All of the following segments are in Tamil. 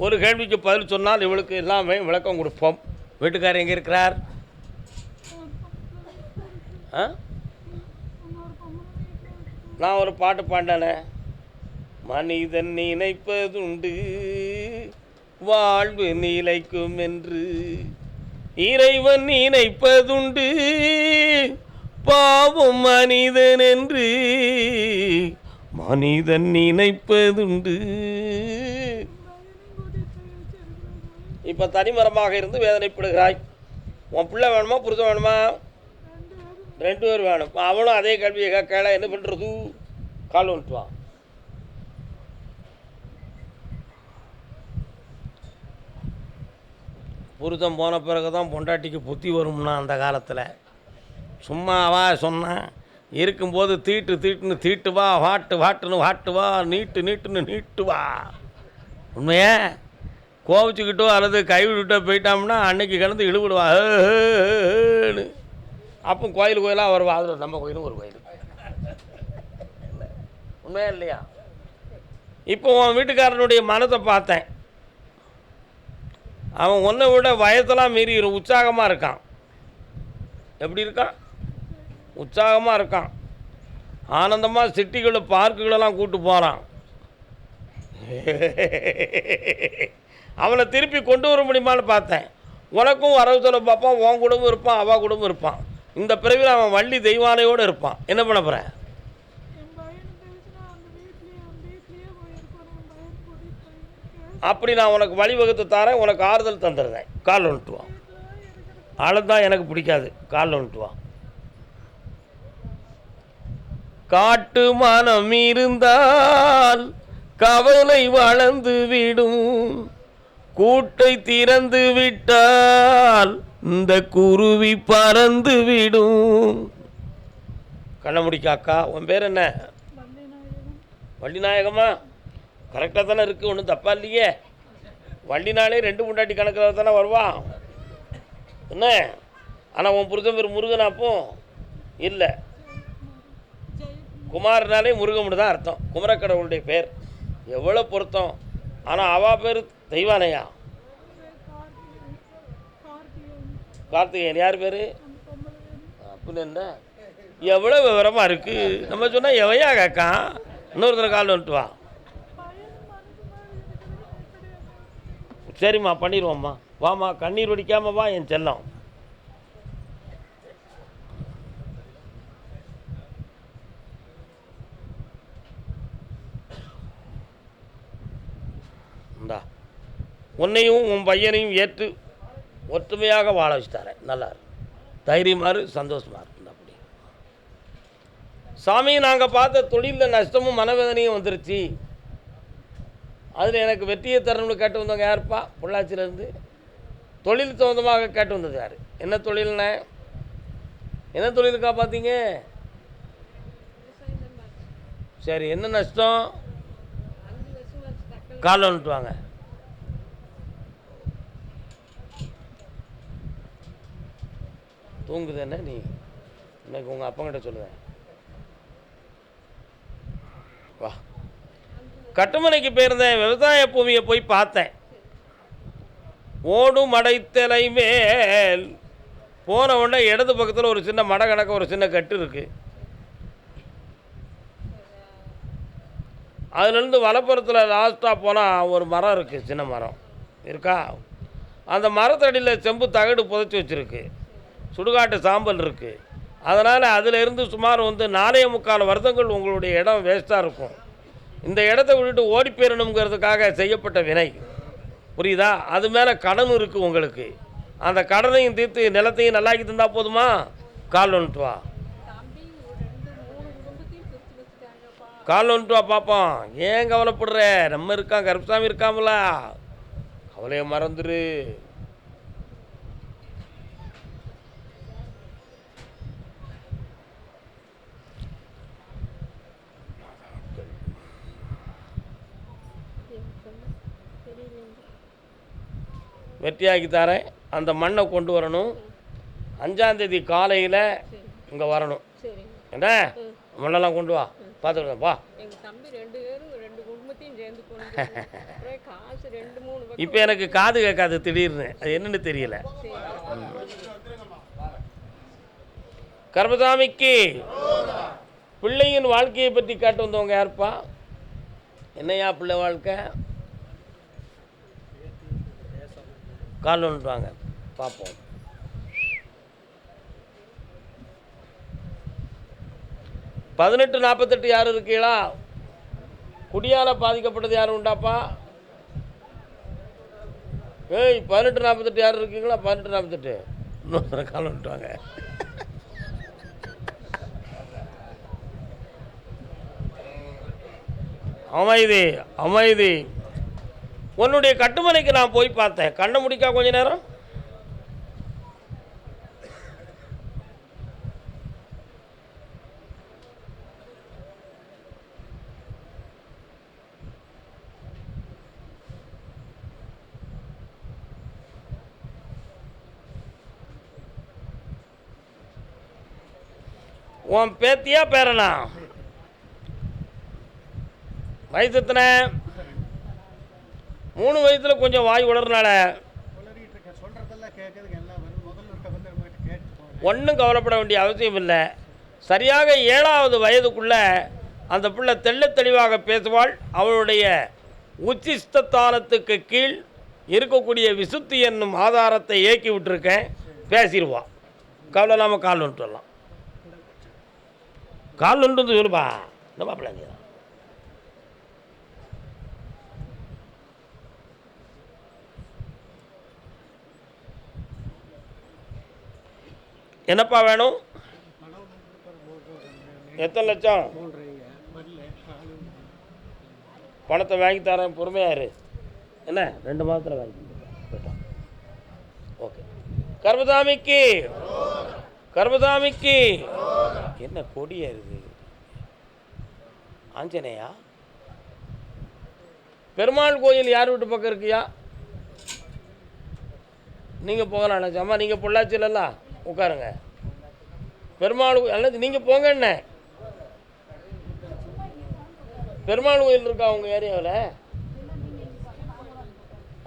ஒரு கேள்விக்கு பதில் சொன்னால் இவளுக்கு எல்லாமே விளக்கம் கொடுப்போம். வீட்டுக்கார் எங்கே இருக்கிறார்? ஆ? நான் ஒரு பாட்டு பாடினேனே. மனிதன் நினைப்பதுண்டு வாழ்வு நிலைக்கும் என்று. இறைவன் நினைப்பதுண்டு பாவம் மனிதன் என்று. மனிதன் நினைப்பதுண்டு இப்போ தனிமரமாக இருந்து வேதனைப்படுகிறாய். உன் பிள்ளை வேணுமா புருஷன் வேணுமா? ரெண்டு பேர் வேணும். அவனும் அதே கல்வியை கேட்கல. என்ன பண்ணுறது கால் வந்துட்டு வா. புருஷன் போன பிறகு தான் பொண்டாட்டிக்கு புத்தி வரும்னா அந்த காலத்தில். சும்மாவா சொன்னேன் இருக்கும்போது தீட்டு தீட்டுன்னு தீட்டு வா வாட்டு வாட்டுன்னு வாட்டு வா நீட்டு நீட்டுன்னு நீட்டு வா. உண்மையே? கோவிச்சுக்கிட்டோ அல்லது கைவிட்டுட்டோ போயிட்டோம்னா அன்னைக்கு கிடந்து இழுவிடுவான் அப்போ கோயில் கோயிலாக வருவா. அதில் நம்ம கோயிலும் ஒரு கோயில். உண்மையா இல்லையா? இப்போ உன் வீட்டுக்காரனுடைய மனத்தை பார்த்தேன். அவன் ஒன்றை விட வயதெல்லாம் மீறி உற்சாகமாக இருக்கான். எப்படி இருக்கான்? உற்சாகமாக இருக்கான். ஆனந்தமாக சிட்டிகளை பார்க்குகளெல்லாம் கூப்பிட்டு போகிறான் அவனை திருப்பி கொண்டு வர முடியுமான்னு பார்த்தேன். உனக்கும் வரவு சொல்ல பார்ப்பான் உன் குடும்பம் இருப்பான் அவள் குடும்பம் இருப்பான். இந்த பிறவியில் அவன் வள்ளி தெய்வானையோடு இருப்பான். என்ன பண்ண போகிறேன் அப்படி நான் உனக்கு வழிவகுத்து தரேன் உனக்கு ஆறுதல் தந்துடுறேன். கால் ஒன்றுட்டுவான் அழுதான் எனக்கு பிடிக்காது. கால் ஒன்றுட்டுவான் காட்டு மனம் இருந்தால் கவலை வளர்ந்து விடும். கூட்டை திறந்து விட்டால் இந்த குருவி பறந்து விடும். கண்ணமுடி அக்கா உன் பேர் என்ன? வள்ளிநாயகமா கரெக்டாக தானே இருக்குது ஒன்றும் தப்பா இல்லையே. வள்ளினாலே ரெண்டு முண்டாட்டி கணக்கில் தானே வருவான் என்ன? ஆனால் உன் புருஷன் பேர் முருகன் அப்போ? இல்லை. குமாரனாலே முருகம்னு தான் அர்த்தம். குமரக்கடவுளுடைய பேர். எவ்வளோ பொருத்தம். ஆனால் அவா பேர் தெய்வானையா கார்த்திகேயன். யார் பேர்? அப்படின்னு? என்ன எவ்வளோ விவரமாக இருக்குது நம்ம சொன்னால் எவையா கேட்கான் இன்னொருத்தர் கால் வந்துட்டு வா. சரிம்மா பண்ணிடுவோம்மா வாம்மா கண்ணீர் வடிக்காமல் வா என் செல்லம் இந்தா உன்னையும் உன் பையனையும் ஏற்று ஒற்றுமையாக வாழ வச்சுட்டாரேன் நல்லா தைரியமாக சந்தோஷமாக சந்தோஷமா இருக்கு அப்படி. சாமி நாங்கள் பார்த்த தொழிலில் நஷ்டமும் மனவேதனையும் வந்துருச்சு. அதில் எனக்கு வெற்றியை தரணும்னு கேட்டு வந்தவங்க யாருப்பா? பொள்ளாச்சியிலேருந்து. தொழில் சம்மந்தமாக கேட்டு வந்தது யார்? என்ன தொழில்ண்ணே என்ன தொழிலுக்கா பார்த்தீங்க? சரி என்ன நஷ்டம்? கால் வந்துட்டு வாங்க தூங்குது என்ன நீ இன்னைக்கு உங்கள் அப்பங்கிட்ட சொல்லுவேன் வா. கட்டுமனைக்கு போயிருந்தேன் விவசாய பூமியை போய் பார்த்தேன். ஓடும் மடைத்தலை மேல் போன உடனே இடது பக்கத்தில் ஒரு சின்ன மடை கணக்க ஒரு சின்ன கட்டு இருக்கு. அதுலேருந்து வலப்புறத்தில் லாஸ்ட்டாக போனால் ஒரு மரம் இருக்குது சின்ன மரம். இருக்கா? அந்த மரத்தடியில் செம்பு தகடு புதைச்சி வச்சுருக்கு. சுடுகாட்டு சாம்பல் இருக்குது அதனால் அதிலிருந்து சுமார் வந்து நாலே முக்கால் வருடங்கள் உங்களுடைய இடம் வேஸ்ட்டாக இருக்கும். இந்த இடத்த விட்டுட்டு ஓடி போயிடணுங்கிறதுக்காக செய்யப்பட்ட வினை. புரியுதா? அது மேலே கடன் இருக்குது உங்களுக்கு. அந்த கடனையும் தீர்த்து நிலத்தையும் நல்லாக்கி தந்தால் போதுமா? கால் வந்துட்டு வா. கால் வந்துட்டு வா பார்ப்போம் ஏன் கவலைப்படுற? நம்ம இருக்கான் கருப்பசாமி இருக்காமலா. கவலையை மறந்துரு. வெட்டியாக்கி தரேன். அந்த மண்ணை கொண்டு வரணும். அஞ்சாந்தேதி காலையில் இங்கே வரணும். என்ன? மண்ணெல்லாம் கொண்டு வா. பார்த்துக்கலாம் வா. இப்போ எனக்கு காது கேட்காது திடீர்னு. அது என்னன்னு தெரியல. கர்மசாமிக்கு பிள்ளையின் வாழ்க்கையை பற்றி காட்டு வந்தவங்க யாருப்பா? என்னையா பிள்ளை வாழ்க்கை? கால் ஒன்றுவாங்க பார்ப்போம். பதினெட்டு நாற்பத்தெட்டு யார் இருக்கீங்களா குடியால் பாதிக்கப்பட்டது யாரும் உண்டாப்பா? ஏய் பதினெட்டு நாற்பத்தெட்டு யார் இருக்கீங்களா? பதினெட்டு நாற்பத்தெட்டு. இன்னொரு காலம் விட்டுவாங்க அமைதி அமைதி. உன்னுடைய கட்டுமனைக்கு நான் போய் பார்த்தேன். கண்ணை முடிக்கா கொஞ்ச நேரம்? உன் பேத்தியா பேரனா? வயசு எத்தனை? மூணு வயசுல கொஞ்சம் வாய் உளறனால ஒன்றும் கவலைப்பட வேண்டிய அவசியம் இல்லை. சரியாக ஏழாவது வயதுக்குள்ள அந்த பிள்ளை தெள்ளத் தெளிவாக பேசுவாள். அவளுடைய உச்சிஸ்தானத்துக்கு கீழ் இருக்கக்கூடிய விசுத்தி என்னும் ஆதாரத்தை ஏக்கி விட்டுருக்கேன். பேசிடுவா. கவலை இல்லாமல் கால் வந்துட்டு வரலாம் கால் வந்துட்டு சொல்லுப்பா. இந்த மாப்பிள்ளைங்க என்னப்பா வேணும்? எத்தனை லட்சம்? பணத்தை வாங்கி தரேன் பொறுமையாரு என்ன? ரெண்டு மாதத்தில் வாங்கி போயிட்டான் ஓகே. கர்மதாமிக்கு. கர்மதாமிக்கு. என்ன கொடியா இருக்கு? ஆஞ்சநேயா? பெருமாள் கோயில் யார் வீட்டு பக்கம் இருக்கியா? நீங்கள் போகலாம் நினச்சாமா நீங்கள் பொள்ளாச்சியிலல்ல உட்காருங்க. பெருமாள் அல்லது நீங்கள் போங்க என்ன? பெருமாள் கோயில் இருக்கா உங்கள் ஏரியாவில்?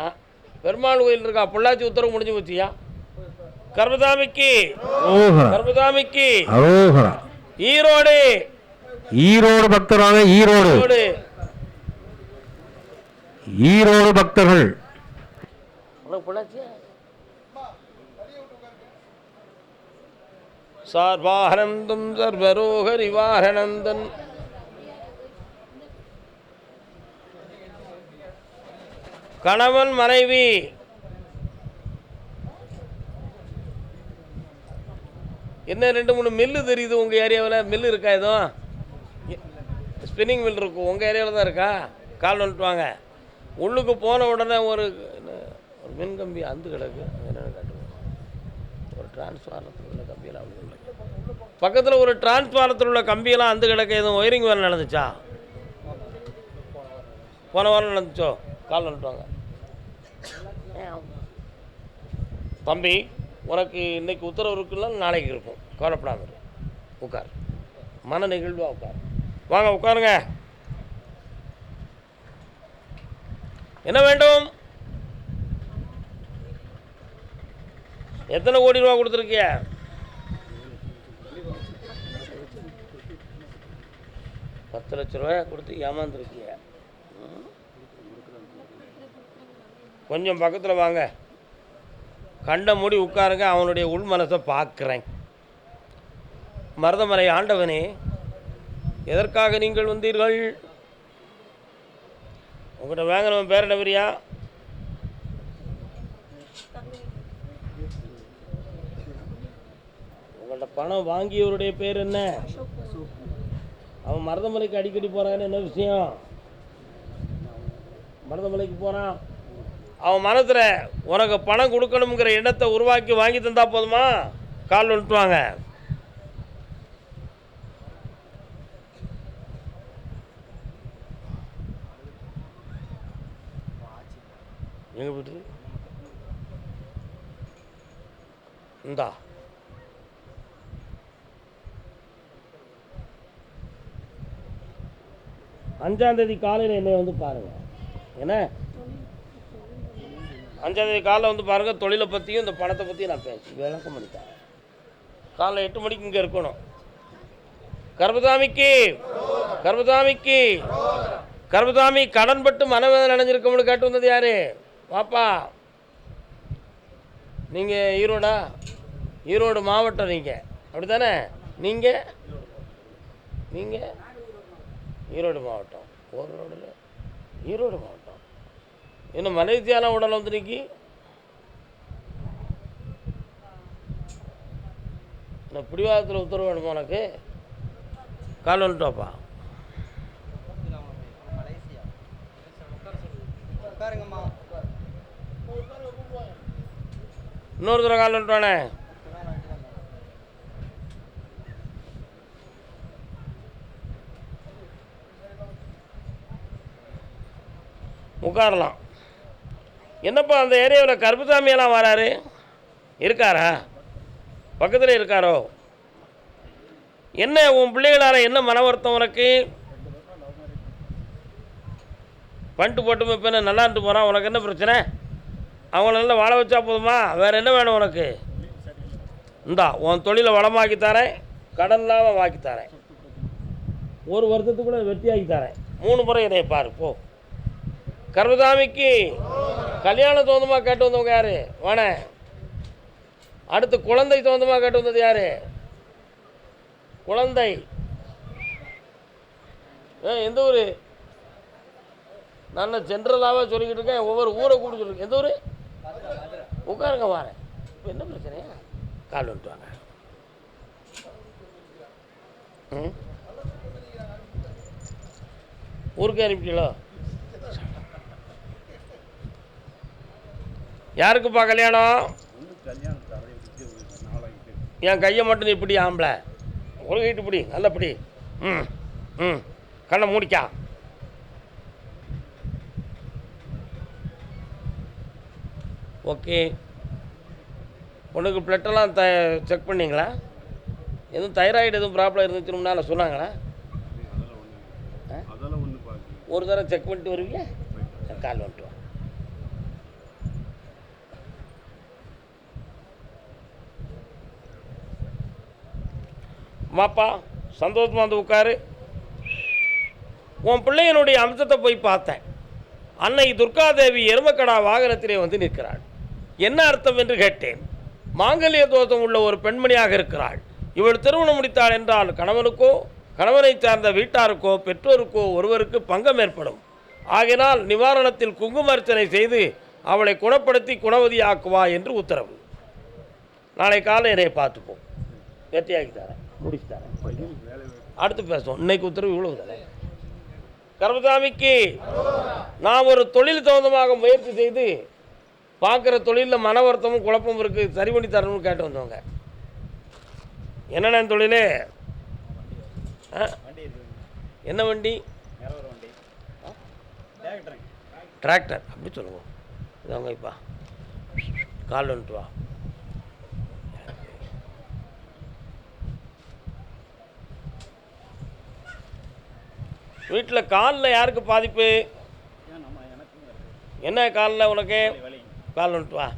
ஆ பெருமாள் கோயில் இருக்கா? பொள்ளாச்சி உத்தரவு முடிஞ்சு போச்சியா? கர்மசாமிக்கு அரோகரா. ஈரோடு. ஈரோடு பக்தராக ஈரோடு. ஈரோடு. பக்தர்கள். பொள்ளாச்சியா? சார்வாகனந்தம் சர்வரோக நிவாரணந்தன் கணவன் மனைவி. என்ன ரெண்டு மூணு மில்லு தெரியுது உங்கள் ஏரியாவில்? மில்லு இருக்கா எதுவும் ஸ்பின்னிங் மில் இருக்கும் உங்கள் ஏரியாவில் தான் இருக்கா? கால் வந்துட்டு வாங்க. உள்ளுக்கு போன உடனே ஒரு ஒரு மின் கம்பி அந்து கிடக்கு. என்ன காட்டுவோம் ஒரு டிரான்ஸ்ஃபாரத்தில் உள்ள கம்பியெல்லாம் அந்து பக்கத்தில் ஒரு டிரான்ஸ்ஃபாரத்தில் உள்ள கம்பியெல்லாம் அந்த கிடக்கு எதுவும் ஒயரிங் வேலை நடந்துச்சா? போன வாரம் நடந்துச்சோ? கால் வந்துட்டு வாங்க தம்பி உனக்கு இன்னைக்கு உத்தரவு இருக்குல்ல நாளைக்கு இருக்கும். கவலைப்படாம உட்கார். மன நெகிழ்வாக உட்கார். வாங்க உட்காருங்க. என்ன வேண்டும்? எத்தனை கோடி ரூபா கொடுத்துருக்கிய? பத்து லட்ச ரூபாய் கொடுத்து ஏமாந்துருக்கிய? கொஞ்சம் பக்கத்தில் வாங்க. கண்ட மூடி உட்காருங்க அவனுடைய உள் மனசை பார்க்குறேன். மருதமலை ஆண்டவனே எதற்காக நீங்கள் வந்தீர்கள்? உங்கள்கிட்ட வாங்கினவன் பேர் என்ன பெரியா? உங்கள்கிட்ட பணம் வாங்கியவருடைய பேர் என்ன? அவன் மருதமலைக்கு அடிக்கடி போகிறான்னு என்ன விஷயம்? மருதமலைக்கு போகிறான் அவன் மனத்தில் உனக்கு பணம் கொடுக்கணுங்கிற எண்ணத்தை உருவாக்கி வாங்கி தந்தா போதுமா? கால் விட்டுவாங்க எங்கே போயிட்டு இந்தா. அஞ்சாந்தேதி காலையில் என்னை வந்து பாருங்கள் என்ன? அஞ்சாந்தேதி காலைல வந்து பாருங்கள் தொழிலை பற்றியும் இந்த பணத்தை பற்றியும் நான் பேசி விளக்கம் பண்ணித்தரேன் காலைல எட்டு மணிக்கு இங்கே இருக்கணும். கர்பதாமிக்கு கர்பதாமிக்கு கர்பதாமி கடன்பட்டு மனவேதனை அடைஞ்சிருக்கோம்னு கேட்டு வந்தது யாரு? வாப்பா. நீங்கள் ஈரோடா? ஈரோடு மாவட்டம் நீங்கள் அப்படி தானே நீங்கள் நீங்கள் ஈரோடு மாவட்டம் ஒரு ரோடில். ஈரோடு மாவட்டம். இன்னும் மலேசியாலாம் உடல் வந்து இந்த நான் பிடிவாதத்தில் உத்தரவு வேணுமா உனக்கு? கால் வந்துட்டோப்பா. இன்னொரு தடவை கால் வந்துட்டானே வானே உட்காரலாம். என்னப்பா அந்த ஏரியாவில் கருப்புசாமியெல்லாம் வராரு? இருக்காரா? பக்கத்தில் இருக்காரோ? என்ன உன் பிள்ளைகளால் என்ன மன வருத்தம் உனக்கு? பண்ணிட்டு போட்டு இப்போ என்ன நல்லான்ட்டு போகிறான் உனக்கு என்ன பிரச்சனை? அவங்கள நல்லா வாழ வச்சா போதுமா? வேறு என்ன வேணும் உனக்கு? இந்தா உன் தொழிலை வளமாக்கி தரேன் கடன் இல்லாமல் வாக்கி தரேன். ஒரு வருஷத்துக்குள்ள வெட்டியாக்கி தரேன். மூணு முறை இதை பாரு போ. கர்மசாமிக்கு கல்யாணம் சொந்தமாக கேட்டு வந்தவங்க யாரு? வாண. அடுத்து குழந்தை சொந்தமாக கேட்டு வந்தது யார்? குழந்தை. எந்த ஊர்? நான் ஜென்ரலாகவே சொல்லிக்கிட்டு இருக்கேன் ஒவ்வொரு ஊரை கூட சொல்லிருக்கேன் எந்த ஊர்? உட்காருங்க வாரேன் இப்போ என்ன பிரச்சனையா கால் வந்துட்டு வாங்க. ம்? ஊருக்கு அனுப்பிட்டீங்களோ? யாருக்குப்பா கல்யாணம்? என் கையை மட்டும் இப்படி ஆம்பளை. ஒரு கைட்டு பிடி நல்ல பிடி. ம் ம். கண்ணை மூடிக்கா. ஓகே. உனக்கு பிளட்டெல்லாம் த செக் பண்ணீங்களா? எதுவும் தைராய்டு எதுவும் ப்ராப்ளம் இருந்துச்சுன்னு முன்னால் சொன்னாங்களா? ஒரு தடவை செக் பண்ணிட்டு வருவீங்க கால் வந்துட்டு வா வாப்பா சந்தோஷமா வந்து உட்காரு. உன் பிள்ளையனுடைய அம்சத்தை போய் பார்த்தேன். அன்னை துர்காதேவி எருமக்கடா வாகனத்திலே வந்து நிற்கிறாள். என்ன அர்த்தம் என்று கேட்டேன். மாங்கல்ய தோஷம் உள்ள ஒரு பெண்மணியாக இருக்கிறாள். இவள் திருமணம் முடித்தாள் என்றால் கணவனுக்கோ கணவனை சார்ந்த வீட்டாருக்கோ பெற்றோருக்கோ ஒருவருக்கு பங்கம் ஏற்படும். ஆகினால் நிவாரணத்தில் குங்குமர்ச்சனை செய்து அவளை குணப்படுத்தி குணவதியாக்குவா என்று உத்தரவு. நாளை காலை என்னை பார்த்துப்போம். வெற்றியாக்கி தரேன் முடிச்சு தரேன் அடுத்து பேசுவோம். இன்னைக்கு உத்தரவு இவ்வளவு தானே? கர்மசாமிக்கு நான் ஒரு தொழில் சம்பந்தமாக முயற்சி செய்து பார்க்குற தொழிலில் மன வருத்தமும் குழப்பமும் இருக்குது சரி பண்ணி தரணும்னு கேட்டு வந்தவங்க. என்னென்ன தொழில்? என்ன வண்டி? டிராக்டர் அப்படி சொல்லுவோம் இதாங்க இப்பா. கால் வந்துட்டு வா. வீட்டில் காலில் யாருக்கு பாதிப்பு? என்ன காலில் உனக்கு? கால் வந்துட்டு வா.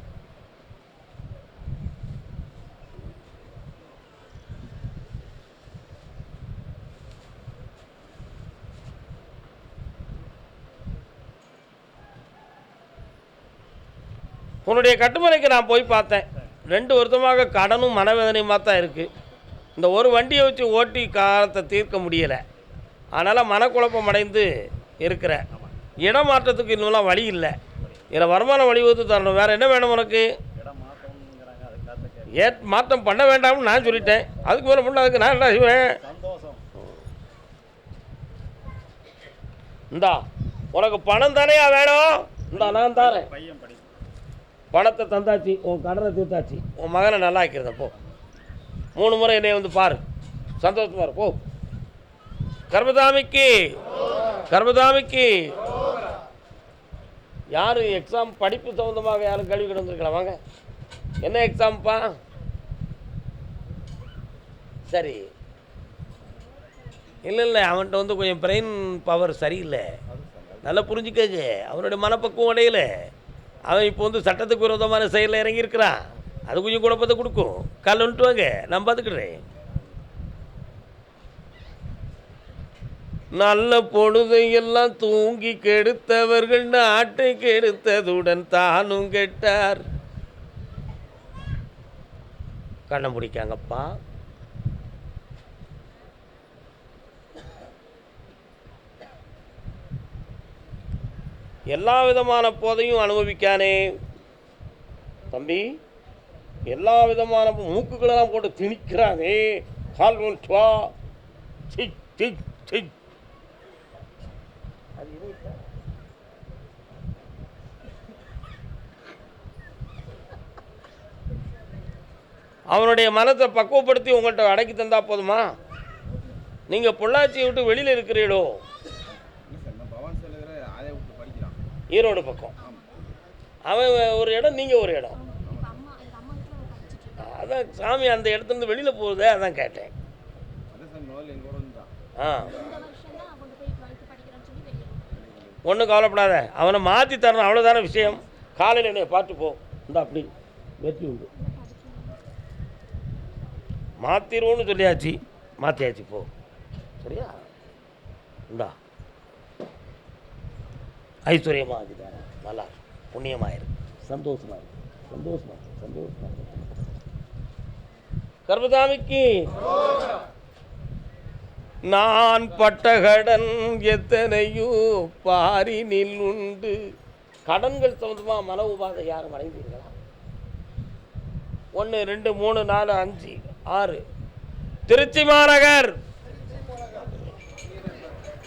உன்னுடைய கட்டுமனைக்கு நான் போய் பார்த்தேன். ரெண்டு வருஷமாக கடனும் மனவேதனையுமாக தான் இருக்குது இந்த ஒரு வண்டியை வச்சு ஓட்டி காலத்தை தீர்க்க முடியலை. அதனால் மனக்குழப்பம் அடைந்து இருக்கிற. இடமாற்றத்துக்கு இன்னும்லாம் வழி இல்லை. இதில் வருமானம் வழி வகுத்து தரணும். வேறு என்ன வேணும் உனக்கு? ஏ மாற்றம் பண்ண வேண்டாம்னு நான் சொல்லிட்டேன். அதுக்கு மேலே பண்ண அதுக்கு நான் என்ன செய்வேன்? இந்தா உனக்கு பணம் தானேயா வேணும்? இந்தா நான் தரேன். பணத்தை தந்தாச்சு. உன் கடனை தீர்த்தாச்சு. உன் மகனை நல்லா ஆக்கிறத போ. மூணு முறை என்னை வந்து பாரு. சந்தோஷமாக போ. கர்மதாமிக்கு. கர்மதாமிக்கு. யார் எக்ஸாம் படிப்பு சம்மந்தமாக யாரும் கேள்வி கிடந்திருக்கலாம் வாங்க. என்ன எக்ஸாம்ப்பா சரி. இல்லை இல்லை அவன்கிட்ட வந்து கொஞ்சம் பிரெயின் பவர் சரியில்லை. நல்லா புரிஞ்சுக்கங்க. அவனுடைய மனப்பக்குவம் அடையல. அவன் இப்போ வந்து சட்டத்துக்கு விரோதமான செயலில் இறங்கியிருக்கிறான். அது கொஞ்சம் குழப்பத்தை கொடுக்கும். காலைல வந்துட்டு வாங்க. நான் பார்த்துக்கிறேன் நல்ல பொழுதையெல்லாம் தூங்கி கெடுத்தவர்கள் நாட்டை கெடுத்ததுடன் தானும் கெட்டார். கண்ணை பிடிக்காங்கப்பா எல்லா விதமான போதையும் அனுபவிக்கானே. தம்பி எல்லா விதமான மூக்குகளெல்லாம் போட்டு திணிக்கிறானே. கால் வா சி சி சி அது இதை அவனுடைய மனத்தை பக்குவப்படுத்தி உங்கள்கிட்ட அடக்கி தந்தா போதுமா? நீங்கள் பொள்ளாச்சியை விட்டு வெளியில் இருக்கிறீடோ ஈரோடு பக்கம். அவன் ஒரு இடம் நீங்கள் ஒரு இடம். அதான் சாமி அந்த இடத்துலேருந்து வெளியில் போகுதே அதான் கேட்டேன். ஆ. ஒன்றும் கவலைப்படாத. அவனை மாற்றி தரணும் அவ்வளோதான விஷயம். காலையில் என்னைய பார்த்து போ இந்த அப்படி. வெற்றி உண்டு மாற்றிடுவோன்னு சொல்லியாச்சு. மாற்றியாச்சு போ. சரியா? இந்தா. ஐஸ்வர்யமாக ஆக்கிட்டாரா நல்லா புண்ணியமாக புண்ணியமா இருக்கு. சந்தோஷமாக இருக்கு சந்தோஷமா இருக்கு சந்தோஷமாக இருக்கு கர்மசாமிக்கு. நான் பட்ட கடன் எத்தனையோ பாரினில் உண்டு. கடன்கள் சம்மந்தமாக மன உபாதை யாரும் அடைந்தீர்களா? ஒன்று ரெண்டு மூணு நாலு அஞ்சு. ஆறு. திருச்சி மாநகர்.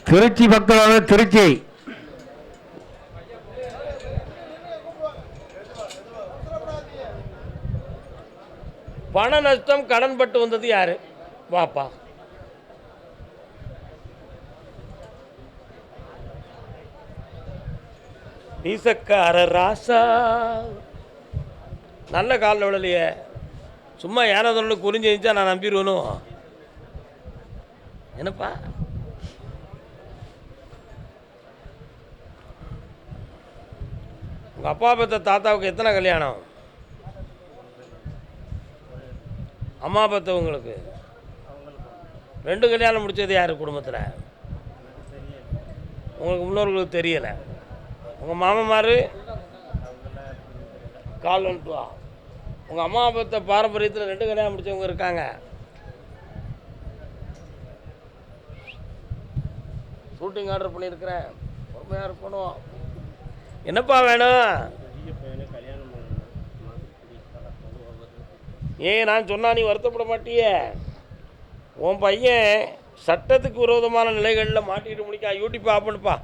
திருச்சி பக்தரான திருச்சி. பண நஷ்டம் கடன் பட்டு வந்தது யாரு? வாப்பா. வீசக்கார ராசா. நல்ல காலில் விழலையே சும்மா ஏனதொன்னு குறிஞ்சு இருந்துச்சா நான் நம்பிடுவேனும் என்னப்பா? உங்கள் அப்பா பெற்ற தாத்தாவுக்கு எத்தனை கல்யாணம்? அம்மா பெற்றவங்களுக்கு ரெண்டு கல்யாணம் முடித்தது யார் குடும்பத்தில்? உங்களுக்கு முன்னோர்களுக்கு தெரியலை. உங்கள் மாமன்மார் கால் வந்துட்டு. உங்கள் அம்மா பெற்ற பாரம்பரியத்தில் ரெண்டு கல்யாணம் முடிச்சவங்க இருக்காங்க. ஷூட்டிங் ஆர்டர் பண்ணியிருக்கிறேன். பொறுமையாக இருக்கணும். என்னப்பா வேணும்? ஏன் நான் சொன்னா நீ வருத்தப்பட மாட்டியே. உன் பையன் சட்டத்துக்கு விரோதமான நிலைகளில் மாட்டிட்டு முடிக்கான் யூடியூப் ஆப் பண்ணுப்பா